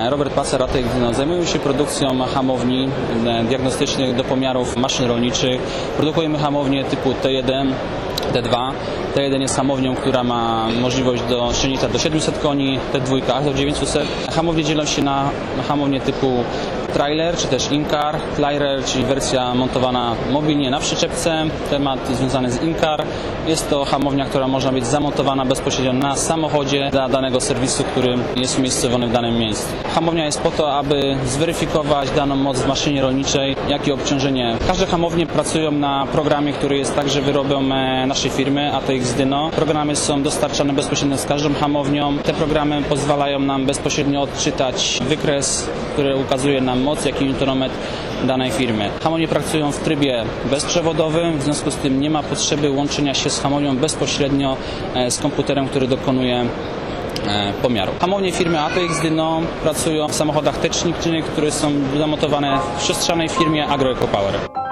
Robert Pacer, Ratek no, zajmujemy się produkcją hamowni e, diagnostycznych do pomiarów maszyn rolniczych. Produkujemy hamownie typu T1, T2. T1 jest hamownią, która ma możliwość do silnika do 700 koni, T2 aż do 900. Hamownie dzielą się na hamownie typu trailer, czy też Incar, Flyer, czyli wersja montowana mobilnie na przyczepce. Temat związany z Incar. Jest to hamownia, która można być zamontowana bezpośrednio na samochodzie dla danego serwisu, który jest umiejscowiony w danym miejscu. Hamownia jest po to, aby zweryfikować daną moc w maszynie rolniczej, jak i obciążenie. Każde hamownie pracują na programie, który jest także wyrobem e, naszej firmy ATX Dyno. Programy są dostarczane bezpośrednio z każdą hamownią. Te programy pozwalają nam bezpośrednio odczytać wykres, który ukazuje nam moc, jak i newtonometr danej firmy. Hamownie pracują w trybie bezprzewodowym, w związku z tym nie ma potrzeby łączenia się z hamownią bezpośrednio e, z komputerem, który dokonuje e, pomiaru. Hamownie firmy ATX Dyno pracują w samochodach technicznych, które są zamontowane w przestrzennej firmie Agro Eco Power.